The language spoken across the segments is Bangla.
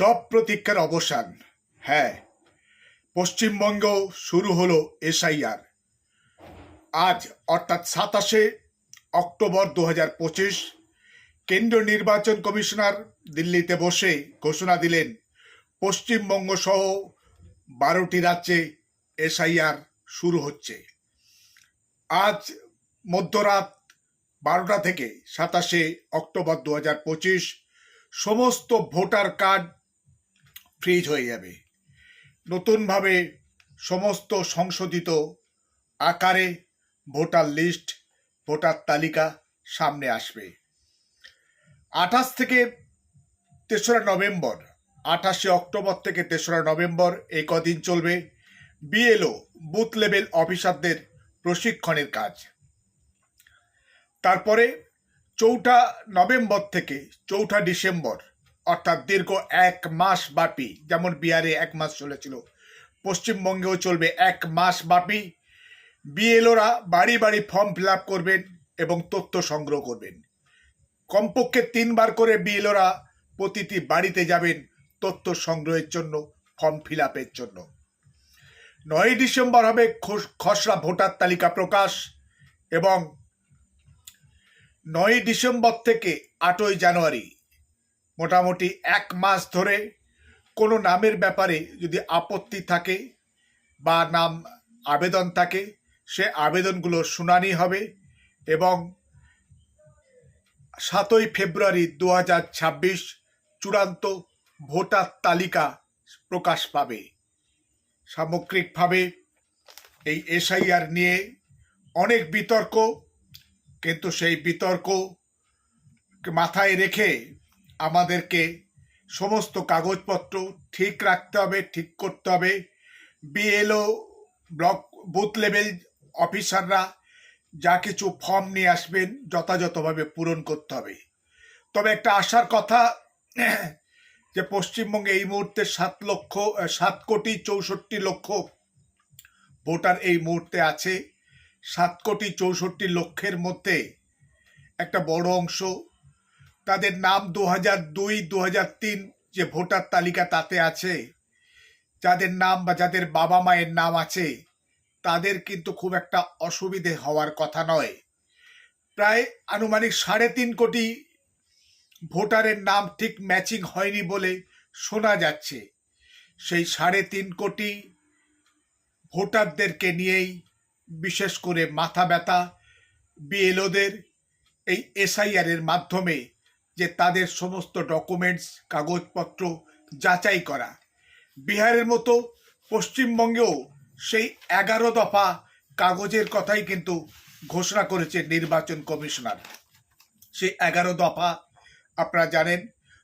সব প্রতীক্ষার অবসান। হ্যাঁ পশ্চিমবঙ্গ শুরু হলো এসআইআর। আজ, অর্থাৎ সাতাশে অক্টোবর দু পঁচিশ, কেন্দ্রীয় নির্বাচন কমিশনার দিল্লিতে বসে ঘোষণা দিলেন, পশ্চিমবঙ্গ সহ বারোটি রাজ্যে এসআইআর শুরু হচ্ছে। আজ মধ্যরাত বারোটা থেকে সাতাশে অক্টোবর দু হাজার পঁচিশ, সমস্ত ভোটার কার্ড ফ্রিজ হয়ে যাবে। নতুনভাবে সমস্ত সংশোধিত আকারে ভোটার লিস্ট, ভোটার তালিকা সামনে আসবে। আঠাশ থেকে তেসরা নভেম্বর, আঠাশে অক্টোবর থেকে তেসরা নভেম্বর এই কদিন চলবে বিএলও বুথ লেভেল অফিসারদের প্রশিক্ষণের কাজ। তারপরে চৌঠা নভেম্বর থেকে চৌঠা ডিসেম্বর অর্থাৎ দীর্ঘ এক মাস ব্যাপী, যেমন বিহারে এক মাস চলেছিল, পশ্চিমবঙ্গেও চলবে এক মাস ব্যাপী। বিএলওরা বাড়ি বাড়ি ফর্ম ফিল করবেন এবং তথ্য সংগ্রহ করবেন। কমপক্ষে তিনবার করে বিএলওরা প্রতিটি বাড়িতে যাবেন তথ্য সংগ্রহের জন্য ফর্ম ফিল জন্য। নয় ডিসেম্বর হবে খস- খসড়া ভোটার তালিকা প্রকাশ এবং নয় ডিসেম্বর থেকে আটই জানুয়ারি মোটামুটি এক মাস ধরে কোনো নামের ব্যাপারে যদি আপত্তি থাকে বা নাম আবেদন থাকে, সে আবেদনগুলো শুনানি হবে এবং সাতই ফেব্রুয়ারি দু হাজার ছাব্বিশ চূড়ান্ত ভোটার তালিকা প্রকাশ পাবে। সামগ্রিকভাবে এই এসআইআর নিয়ে অনেক বিতর্ক, কিন্তু সেই বিতর্ক মাথায় রেখে আমাদেরকে সমস্ত কাগজপত্র ঠিক রাখতে হবে, ঠিক করতে হবে। বিএলও ব্লক বুথ লেভেল অফিসাররা যা কিছু ফর্ম নিয়ে আসবেন, যথাযথভাবে পূরণ করতে হবে। তবে একটা আশার কথা, যে পশ্চিমবঙ্গে এই মুহূর্তে সাত লক্ষ, সাত কোটি চৌষট্টি লক্ষ ভোটার এই মুহূর্তে আছে। সাত কোটি চৌষট্টি লক্ষের মধ্যে একটা বড় অংশ তাদের নাম দু হাজার দুই দু হাজার তিন যে ভোটার তালিকা তাতে আছে, যাদের নাম বা যাদের বাবা মায়ের নাম আছে, তাদের কিন্তু খুব একটা অসুবিধে হওয়ার কথা নয়। প্রায় আনুমানিক সাড়ে তিন কোটি ভোটারের নাম ঠিক ম্যাচিং হয়নি বলে শোনা যাচ্ছে। সেই সাড়ে তিন কোটি ভোটারদেরকে নিয়েই বিশেষ করে মাথা ব্যথা, বিএলওদের, এই এসআইআর এর মাধ্যমে যে তাদের সমস্ত ডকুমেন্টস কাগজপত্র যাচাই করা। বিহারের মতো পশ্চিমবঙ্গেও সেই এগারো দফা কাগজের কথাই কিন্তু ঘোষণা করেছে নির্বাচন কমিশনার। সেই এগারো দফা, আপনারা জানেন,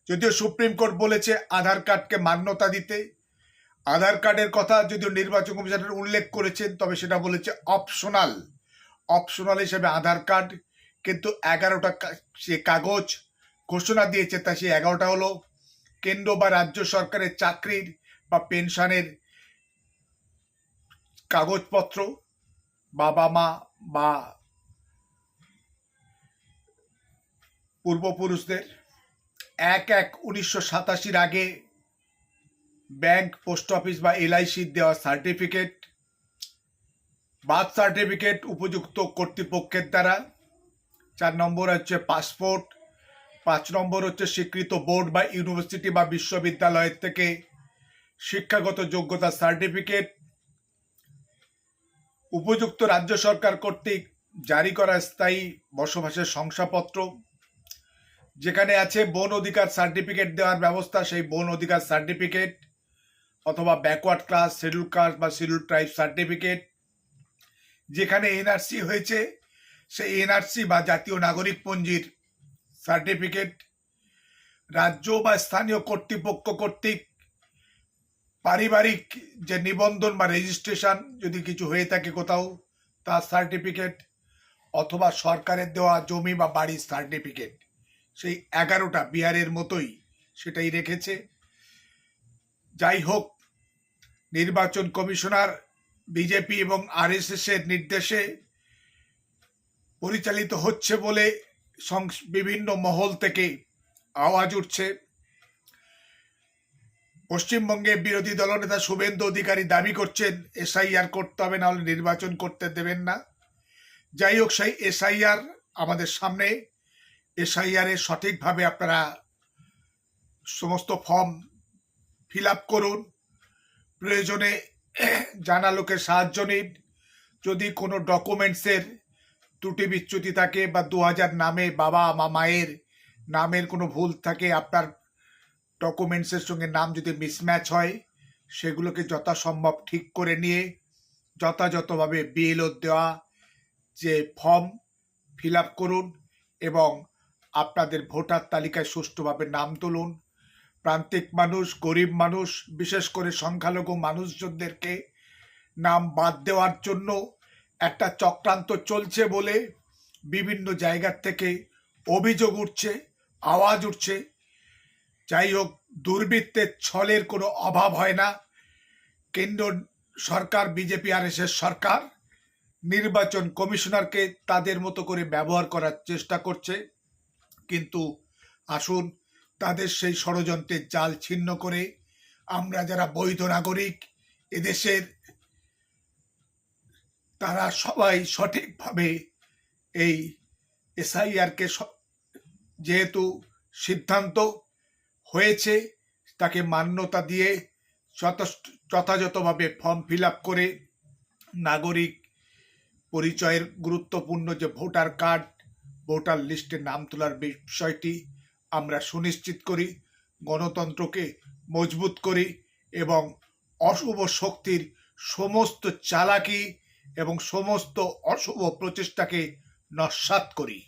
যদিও সুপ্রিম কোর্ট বলেছে আধার কার্ডকে মান্যতা দিতে, আধার কার্ডের কথা যদিও নির্বাচন কমিশনার উল্লেখ করেছেন, তবে সেটা বলেছে অপশনাল অপশনাল হিসেবে আধার কার্ড, কিন্তু এগারোটা সে কাগজ ঘোষণা দিয়েছে, তা সেই এগারোটা হলো কেন্দ্র বা রাজ্য সরকারের চাকরির বা পেনশনের কাগজপত্র, বাবা মা বা পূর্বপুরুষদের। এক এক উনিশশো সাতাশির আগে ব্যাংক, পোস্ট অফিস বা এলআইসির দেওয়া সার্টিফিকেট, বার্থ সার্টিফিকেট উপযুক্ত কর্তৃপক্ষের দ্বারা। চার নম্বর হচ্ছে পাসপোর্ট পাঁচ নম্বর হচ্ছে স্বীকৃত বোর্ড বা ইউনিভার্সিটি বা বিশ্ববিদ্যালয়ের থেকে শিক্ষাগত যোগ্যতা সার্টিফিকেট। উপযুক্ত রাজ্য সরকার কর্তৃক জারি করা স্থায়ী বসবাসের শংসাপত্র, যেখানে আছে বন অধিকার সার্টিফিকেট দেওয়ার ব্যবস্থা, সেই বন অধিকার সার্টিফিকেট অথবা ব্যাকওয়ার্ড ক্লাস, শিডিউল কাস্ট বা শিডিউল ট্রাইব সার্টিফিকেট, যেখানে এনআরসি হয়েছে, সেই এনআরসি বা জাতীয় নাগরিক পঞ্জির সার্টিফিকেট, রাজ্য বা স্থানীয় কর্তৃপক্ষ কর্তৃক পারিবারিক যে নিবন্ধন বা রেজিস্ট্রেশন যদি কিছু হয়ে থাকে কোথাও, তার সার্টিফিকেট অথবা সরকারের দেওয়া জমি বা বাড়ির সার্টিফিকেট সেই এগারোটা বিহারের মতোই সেটাই রেখেছে। যাই হোক, নির্বাচন কমিশনার, বিজেপি এবং আরএসএস এর নির্দেশে পরিচালিত হচ্ছে বলে বিভিন্ন মহল থেকে আওয়াজ উঠছে। পশ্চিমবঙ্গে বিরোধী দলনেতা শুভেন্দু অধিকারী দাবি করছেন, এসআইআর করতে হবে না হলে নির্বাচন করতে দেবেন না। যাই হোক, সেই এসআইআর আমাদের সামনে। এসআইআর সঠিকভাবে আপনারা সমস্ত ফর্ম ফিল করুন। প্রয়োজনে জানা লোকের সাহায্য নিন। যদি কোনো ডকুমেন্টসের ত্রুটি বিচ্যুতি থাকে বা দু হাজার নামে বাবা মা মায়ের নামের কোনো ভুল থাকে, আপনার ডকুমেন্টসের সঙ্গে নাম যদি মিসম্যাচ হয়, সেগুলোকে যথাসম্ভব ঠিক করে নিয়ে যথাযথভাবে বিএলও দেওয়া যে ফর্ম ফিল করুন এবং আপনাদের ভোটার তালিকায় সুষ্ঠুভাবে নাম তুলুন। প্রান্তিক মানুষ, গরিব মানুষ, বিশেষ করে সংখ্যালঘু মানুষজনদেরকে নাম বাদ দেওয়ার জন্য একটা চক্রান্ত চলছে বলে বিভিন্ন জায়গার থেকে অভিযোগ উঠছে, আওয়াজ উঠছে। যাই হোক, দুর্বৃত্তের ছলের কোনো অভাব হয় না। কেন্দ্র সরকার, বিজেপি আর এস সরকার নির্বাচন কমিশনারকে তাদের মতো করে ব্যবহার করার চেষ্টা করছে। কিন্তু আসুন, তাদের সেই ষড়যন্ত্রের জাল ছিন্ন করে আমরা যারা বৈধ নাগরিক, এদেশের তারা সবাই সঠিকভাবে এই এসআইআরকে যেহেতু সিদ্ধান্ত হয়েছে, তাকে মান্যতা দিয়ে যথাযথভাবে ফর্ম ফিল করে নাগরিক পরিচয়ের গুরুত্বপূর্ণ যে ভোটার কার্ড, ভোটার লিস্টে নাম তোলার বিষয়টি আমরা সুনিশ্চিত করি, গণতন্ত্রকে মজবুত করি এবং অশুভ শক্তির সমস্ত চালাকি এবং সমস্ত অশুভ প্রচেষ্টাকে নস্বাত করি।